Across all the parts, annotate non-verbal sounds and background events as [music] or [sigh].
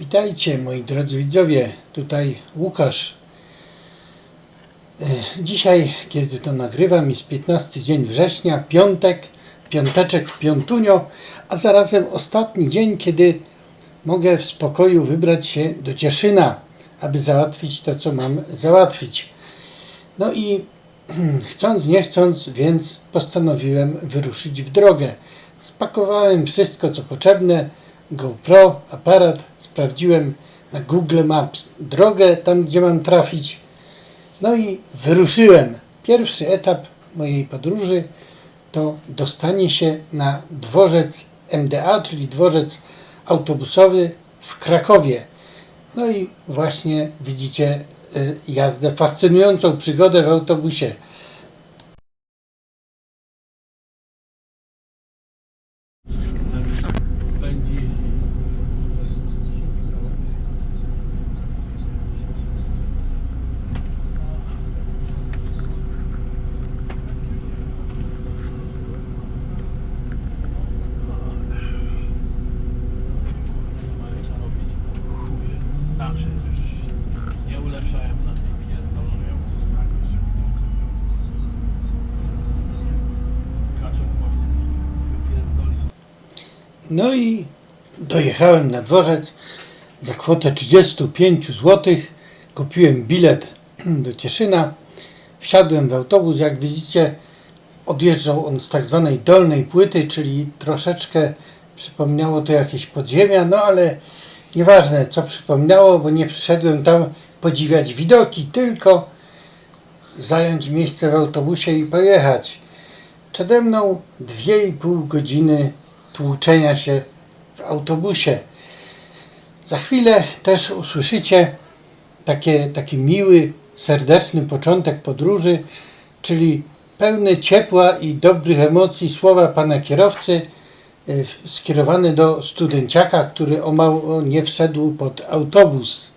Witajcie moi drodzy widzowie, tutaj Łukasz. E, Dzisiaj, kiedy to nagrywam, jest 15 dzień września, piątek, piąteczek, piątunio, a zarazem ostatni dzień, kiedy mogę w spokoju wybrać się do Cieszyna, aby załatwić to, co mam załatwić. No i [clears throat] chcąc, nie chcąc, więc postanowiłem wyruszyć w drogę. Spakowałem wszystko, co potrzebne, GoPro, aparat, sprawdziłem na Google Maps drogę, tam gdzie mam trafić. No i wyruszyłem. Pierwszy etap mojej podróży to dostanie się na dworzec MDA, czyli dworzec autobusowy w Krakowie. No i właśnie widzicie y, jazdę, fascynującą przygodę w autobusie. będzie jeździć. Nie mają co robić. Chuje. Zawsze coś nie ulepszają na tej pierdolonej autostradzie. Kaczor powinien wypierdolić No i dojechałem na dworzec za kwotę 35 zł. Kupiłem bilet [clears throat] do Cieszyna. Wsiadłem w autobus. Jak widzicie, odjeżdżał on z tak zwanej dolnej płyty, czyli troszeczkę przypominało to jakieś podziemia, no ale nieważne co przypominało, bo nie przyszedłem tam podziwiać widoki, tylko zająć miejsce w autobusie i pojechać. Przede mną 2,5 godziny tłuczenia się w autobusie. Za chwilę też usłyszycie takie, taki miły, serdeczny początek podróży, czyli pełny ciepła i dobrych emocji słowa pana kierowcy y, skierowane do studenciaka, który o mało nie wszedł pod autobus.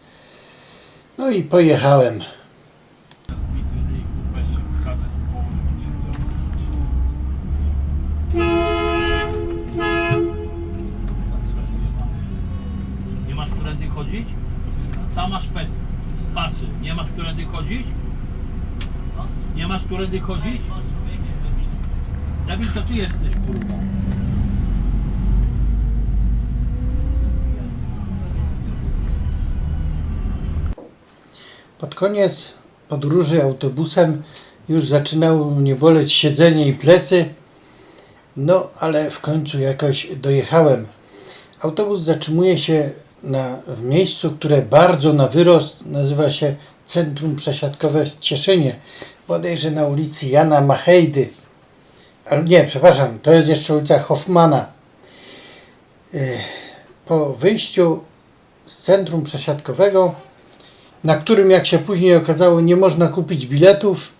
No i pojechałem. Zbity ryj, weź się kabel położyć między obrócić. Nie masz którędy chodzić? Tam masz pasy. Nie masz którędy chodzić? Nie masz którędy chodzić? Debil to ty jesteś, kurwa. Pod koniec podróży autobusem już zaczynało mnie boleć siedzenie i plecy. No, ale w końcu jakoś dojechałem. Autobus zatrzymuje się na, w miejscu, które bardzo na wyrost nazywa się Centrum Przesiadkowe w Cieszynie. Bodajże na ulicy Jana Machejdy. Ale nie, przepraszam, to jest jeszcze ulica Hoffmana. Ech, Po wyjściu z centrum przesiadkowego na którym, jak się później okazało, nie można kupić biletów,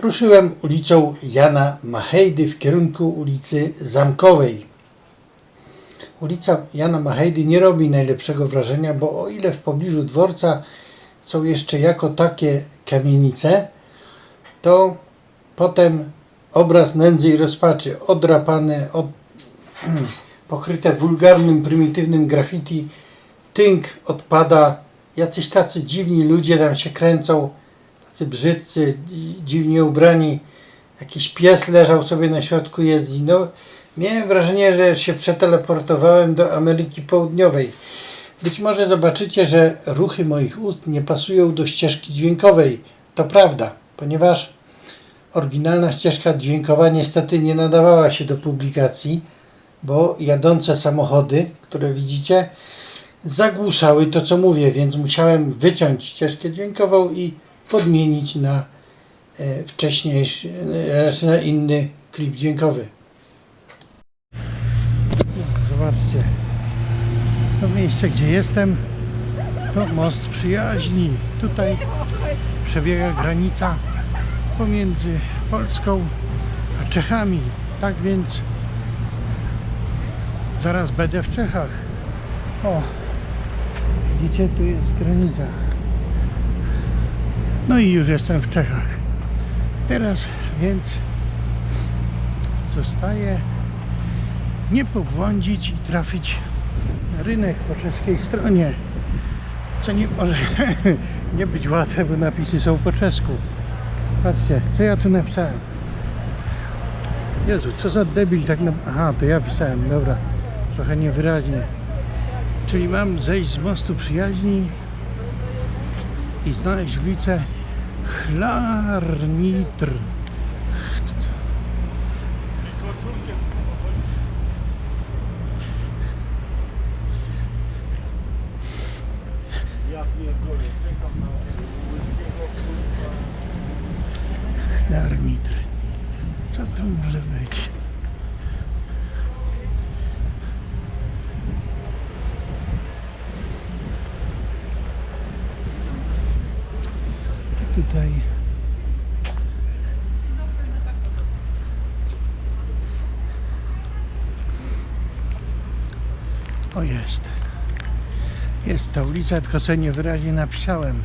ruszyłem ulicą Jana Machejdy w kierunku ulicy Zamkowej. Ulica Jana Machejdy nie robi najlepszego wrażenia, bo o ile w pobliżu dworca są jeszcze jako takie kamienice, to potem obraz nędzy i rozpaczy, odrapane, od, [clears throat] pokryte wulgarnym, prymitywnym graffiti, tynk odpada, jacyś tacy dziwni ludzie tam się kręcą, tacy brzydcy, dzi- dziwnie ubrani. Jakiś pies leżał sobie na środku jezdni. No, miałem wrażenie, że się przeteleportowałem do Ameryki Południowej. Być może zobaczycie, że ruchy moich ust nie pasują do ścieżki dźwiękowej. To prawda, ponieważ oryginalna ścieżka dźwiękowa niestety nie nadawała się do publikacji, bo jadące samochody, które widzicie, zagłuszały to, co mówię, więc musiałem wyciąć ścieżkę dźwiękową i podmienić na e, wcześniejszy, e, na inny klip dźwiękowy. Zobaczcie, to miejsce, gdzie jestem, to most przyjaźni. Tutaj przebiega granica pomiędzy Polską a Czechami. Tak więc zaraz będę w Czechach. O, widzicie, tu jest granica. No i już jestem w Czechach. Teraz więc zostaje nie pobłądzić i trafić rynek po czeskiej stronie. Co nie może [laughs] nie być łatwe, bo napisy są po czesku. Patrzcie, co ja tu napisałem. Jezu, co za debil tak na... Aha, to ja pisałem, dobra. Trochę niewyraźnie. Czyli mam zejść z mostu przyjaźni i znaleźć ulicę Chlarnitr. Ja pierdolę, czekam na łyskiego kurwa. Chlarnitr. Co to może być? Tutaj O jest. Jest ta ulica, tylko co niewyraźnie napisałem.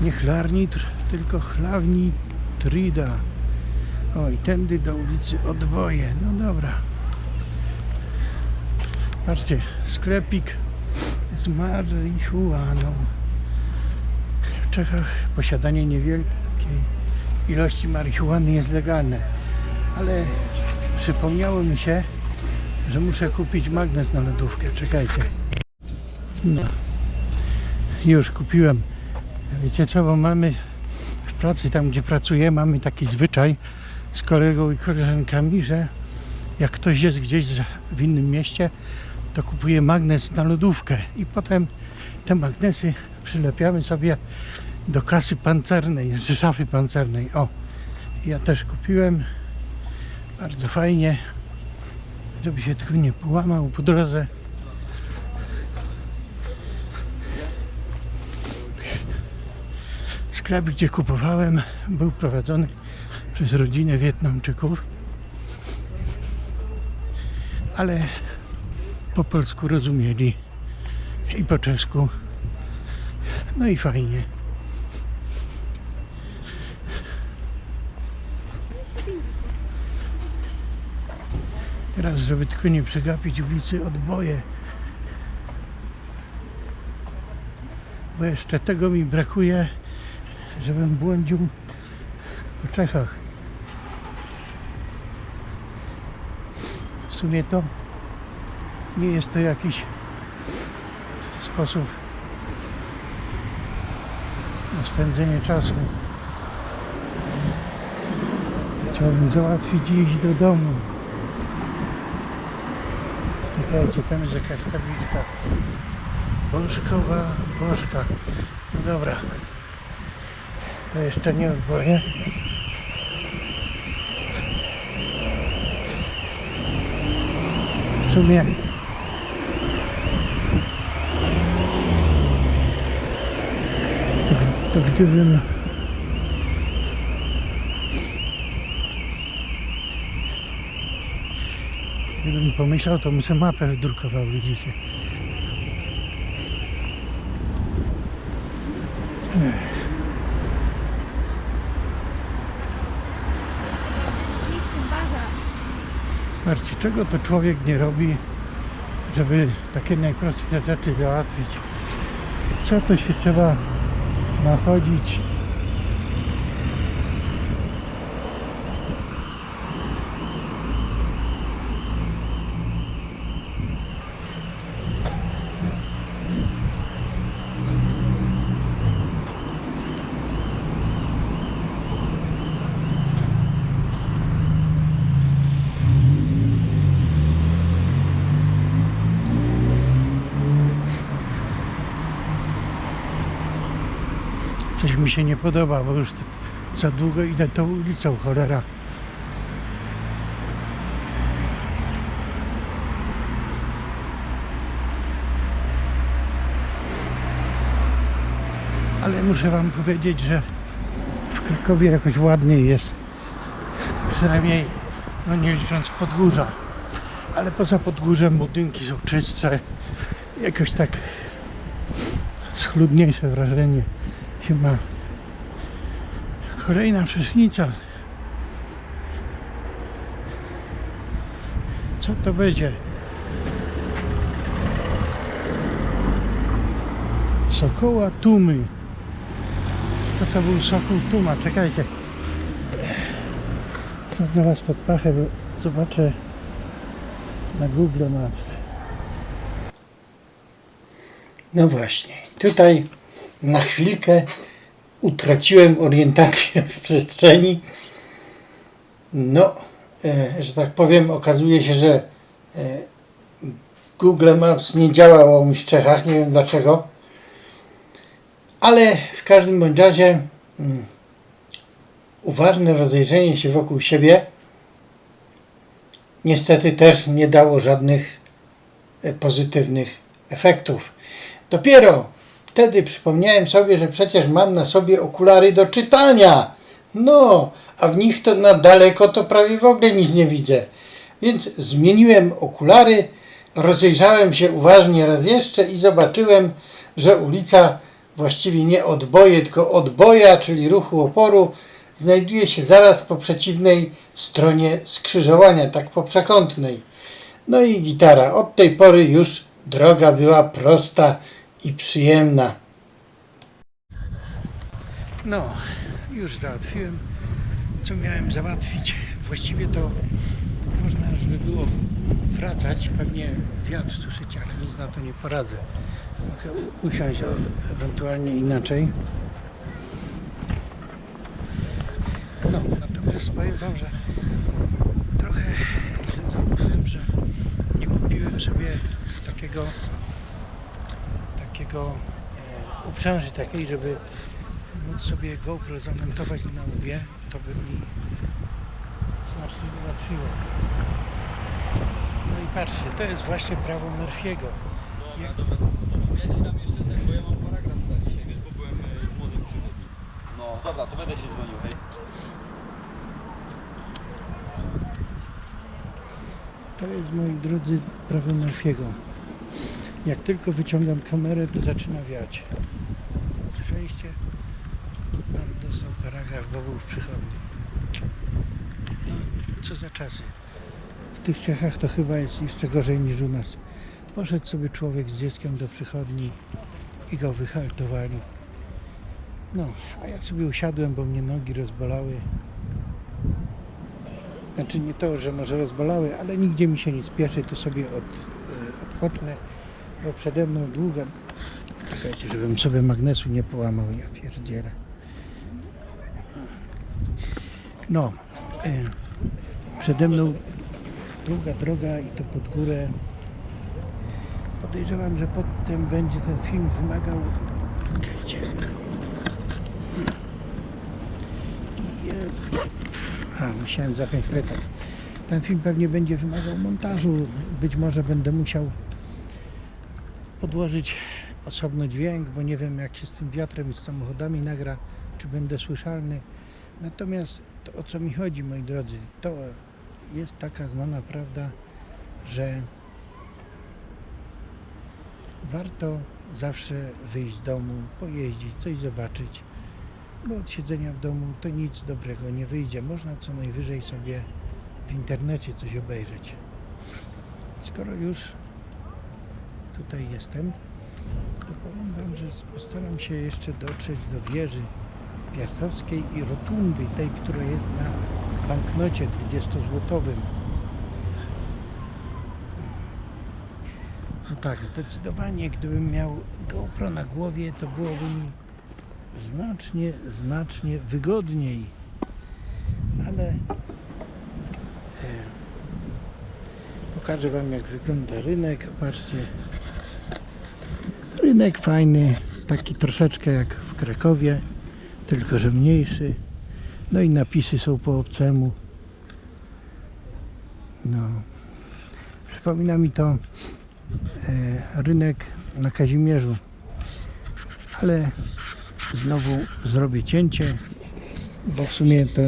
Nie Chlarnitr, tylko Chlawnitrida. O i tędy do ulicy Odwoje. No dobra. Patrzcie, sklepik z marihuaną. W Czechach posiadanie niewielkiej ilości marihuany jest legalne. Ale przypomniało mi się, że muszę kupić magnes na lodówkę. Czekajcie. No. Już kupiłem. Wiecie co, bo mamy w pracy, tam gdzie pracuję, mamy taki zwyczaj z kolegą i koleżankami, że jak ktoś jest gdzieś w innym mieście, to kupuje magnes na lodówkę i potem te magnesy przylepiamy sobie do kasy pancernej, czy szafy pancernej. O, ja też kupiłem. Bardzo fajnie, żeby się tylko nie połamał po drodze. Sklep, gdzie kupowałem, był prowadzony przez rodzinę Wietnamczyków, ale po polsku rozumieli i po czesku. No i fajnie. Teraz, żeby tylko nie przegapić ulicy Odboje, bo jeszcze tego mi brakuje, żebym błądził po Czechach. W sumie to nie jest to jakiś sposób na spędzenie czasu. Chciałbym załatwić iść do domu. Czekajcie, tam jest jakaś tabliczka. Bożkowa, Bożka. No dobra. To jeszcze nie odboję. W sumie to, gdybym gdybym pomyślał, to bym sobie mapę wydrukował, widzicie. Patrzcie, czego to człowiek nie robi, żeby takie najprostsze rzeczy załatwić. Co to się trzeba nachodzić? Coś mi się nie podoba, bo już za długo idę tą ulicą, cholera. Ale muszę wam powiedzieć, że w Krakowie jakoś ładniej jest. Przynajmniej, no nie licząc Podgórza. Ale poza Podgórzem budynki są czystsze. Jakoś tak schludniejsze wrażenie się ma. Kolejna przecznica. Co to będzie? Sokoła Tumy. Co to był Sokół Tuma? Czekajcie. Co zaraz pod pachę, bo zobaczę na Google Maps. No właśnie, tutaj na chwilkę utraciłem orientację [laughs] w przestrzeni. No, e, że tak powiem, okazuje się, że e, Google Maps nie działało w Czechach, nie wiem dlaczego. Ale w każdym bądź razie mm, uważne rozejrzenie się wokół siebie niestety też nie dało żadnych e, pozytywnych efektów. Dopiero wtedy przypomniałem sobie, że przecież mam na sobie okulary do czytania. No, a w nich to na daleko to prawie w ogóle nic nie widzę. Więc zmieniłem okulary, rozejrzałem się uważnie raz jeszcze i zobaczyłem, że ulica właściwie nie odboje, tylko odboja, czyli ruchu oporu, znajduje się zaraz po przeciwnej stronie skrzyżowania, tak po przekątnej. No i gitara. Od tej pory już droga była prosta i przyjemna. No, już załatwiłem, co miałem załatwić. Właściwie to można, żeby było wracać. Pewnie wiatr słyszycie, ale nic na to nie poradzę. Mogę usiąść ewentualnie inaczej. No, natomiast powiem Wam, że trochę źle zrobiłem, że nie kupiłem sobie takiego takiego e, uprzęży takiej, żeby móc sobie GoPro zamontować na łbie, to by mi znacznie ułatwiło. No i patrzcie, to jest właśnie prawo Murphy'ego. No, Jak- natomiast ja ci dam jeszcze ten, bo ja mam paragraf za dzisiaj, wiesz, bo byłem e, z młodym. No, dobra, to będę się dzwonił, hej. To jest, moi drodzy, prawo Murphy'ego. Jak tylko wyciągam kamerę, to zaczyna wiać. Słyszeliście? Pan dostał paragraf, bo był w przychodni. No, co za czasy. W tych Czechach to chyba jest jeszcze gorzej niż u nas. Poszedł sobie człowiek z dzieckiem do przychodni i go wyhaltowali. No, a ja sobie usiadłem, bo mnie nogi rozbolały. Znaczy nie to, że może rozbolały, ale nigdzie mi się nie spieszy, to sobie od, e, odpocznę, bo przede mną długa... Czekajcie, żebym sobie magnesu nie połamał, ja pierdzielę. No, e, przede mną długa droga i to pod górę. Podejrzewam, że potem będzie ten film wymagał... Czekajcie. A, musiałem zapiąć plecak. Ten film pewnie będzie wymagał montażu. Być może będę musiał podłożyć osobno dźwięk, bo nie wiem jak się z tym wiatrem i z samochodami nagra, czy będę słyszalny. Natomiast to o co mi chodzi, moi drodzy, to jest taka znana prawda, że warto zawsze wyjść z domu, pojeździć, coś zobaczyć bo od siedzenia w domu to nic dobrego nie wyjdzie. Można co najwyżej sobie w internecie coś obejrzeć. Skoro już tutaj jestem, to powiem Wam, że postaram się jeszcze dotrzeć do wieży piastowskiej i rotundy, tej, która jest na banknocie 20-złotowym. No tak, zdecydowanie, gdybym miał GoPro na głowie, to byłoby mi znacznie, znacznie wygodniej. Ale e, pokażę Wam jak wygląda rynek. Patrzcie. Rynek fajny, taki troszeczkę jak w Krakowie, tylko że mniejszy. No i napisy są po obcemu. No. Przypomina mi to e, rynek na Kazimierzu. Ale znowu zrobię cięcie, bo w sumie to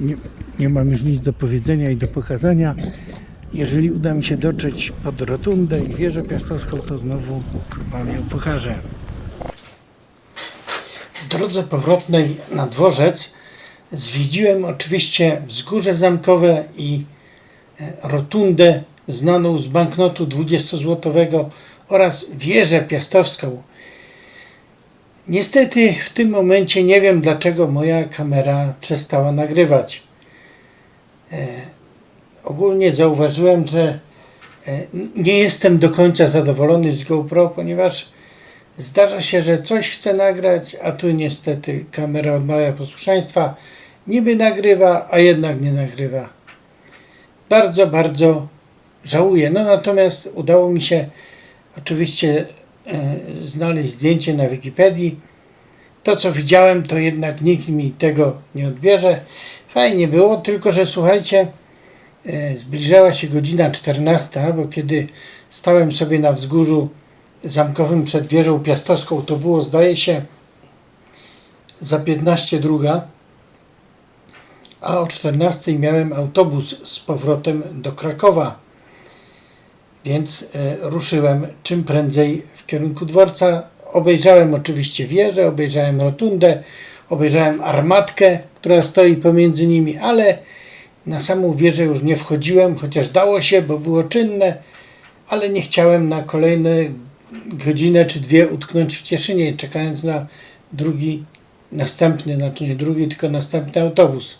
nie, nie mam już nic do powiedzenia i do pokazania. Jeżeli uda mi się dotrzeć pod rotundę i wieżę piastowską, to znowu Wam ją pokażę. W drodze powrotnej na dworzec zwiedziłem oczywiście wzgórze zamkowe i e, rotundę znaną z banknotu 20-złotowego oraz wieżę piastowską. Niestety w tym momencie nie wiem dlaczego moja kamera przestała nagrywać. Ogólnie zauważyłem, że e, nie jestem do końca zadowolony z GoPro, ponieważ zdarza się, że coś chcę nagrać, a tu niestety kamera odmawia posłuszeństwa. Niby nagrywa, a jednak nie nagrywa. Bardzo, bardzo żałuję. No natomiast udało mi się oczywiście e, znaleźć zdjęcie na Wikipedii. To, co widziałem, to jednak nikt mi tego nie odbierze. Fajnie było, tylko że słuchajcie, zbliżała się godzina 14, bo kiedy stałem sobie na wzgórzu zamkowym przed wieżą piastowską, to było, zdaje się, za 15 druga, a o 14 miałem autobus z powrotem do Krakowa więc e, ruszyłem czym prędzej w kierunku dworca. Obejrzałem oczywiście wieżę, obejrzałem rotundę, obejrzałem armatkę, która stoi pomiędzy nimi, ale na samą wieżę już nie wchodziłem, chociaż dało się, bo było czynne, ale nie chciałem na kolejne godzinę czy dwie utknąć w Cieszynie, czekając na drugi, następny, znaczy nie drugi, tylko następny autobus.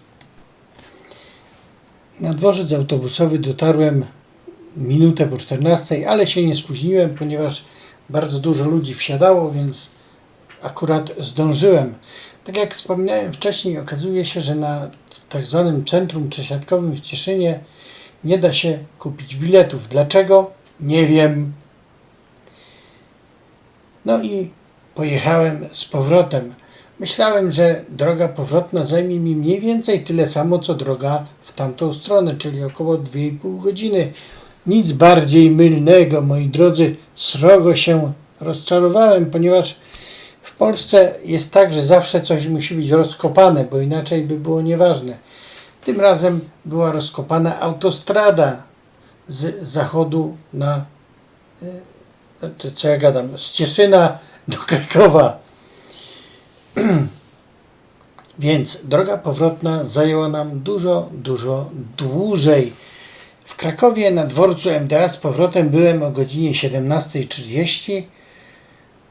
Na dworzec autobusowy dotarłem minutę po 14, ale się nie spóźniłem, ponieważ bardzo dużo ludzi wsiadało, więc akurat zdążyłem. Tak jak wspominałem wcześniej, okazuje się, że na tak zwanym centrum przesiadkowym w Cieszynie nie da się kupić biletów. Dlaczego? Nie wiem. No i pojechałem z powrotem. Myślałem, że droga powrotna zajmie mi mniej więcej tyle samo, co droga w tamtą stronę, czyli około 2,5 godziny. Nic bardziej mylnego, moi drodzy, srogo się rozczarowałem, ponieważ w Polsce jest tak, że zawsze coś musi być rozkopane, bo inaczej by było nieważne. Tym razem była rozkopana autostrada z zachodu na, e, co ja gadam, z Cieszyna do Krakowa. [clears throat] Więc droga powrotna zajęła nam dużo, dużo dłużej. W Krakowie na dworcu MDA z powrotem byłem o godzinie 17.30.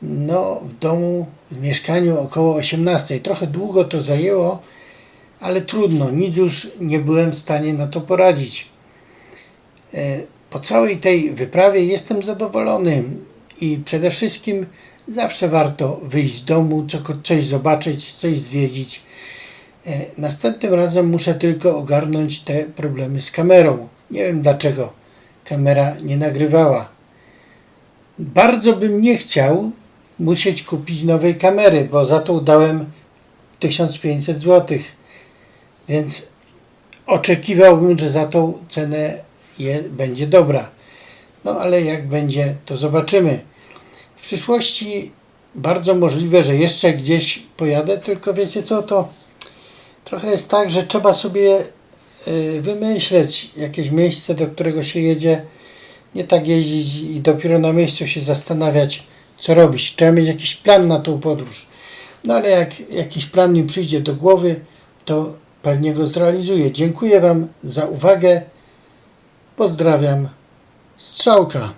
No, w domu, w mieszkaniu około 18.00. Trochę długo to zajęło, ale trudno, nic już nie byłem w stanie na to poradzić. E, Po całej tej wyprawie jestem zadowolony i przede wszystkim zawsze warto wyjść z domu, co- coś zobaczyć, coś zwiedzić. E, Następnym razem muszę tylko ogarnąć te problemy z kamerą. Nie wiem dlaczego kamera nie nagrywała. Bardzo bym nie chciał musieć kupić nowej kamery, bo za to dałem 1500 zł. Więc oczekiwałbym, że za tą cenę je, będzie dobra. No ale jak będzie, to zobaczymy. W przyszłości bardzo możliwe, że jeszcze gdzieś pojadę, tylko wiecie co, to trochę jest tak, że trzeba sobie y, wymyśleć jakieś miejsce, do którego się jedzie. Nie tak jeździć i dopiero na miejscu się zastanawiać, co robić. Trzeba mieć jakiś plan na tą podróż. No ale jak jakiś plan mi przyjdzie do głowy, to pewnie go zrealizuję. Dziękuję Wam za uwagę. Pozdrawiam. Strzałka.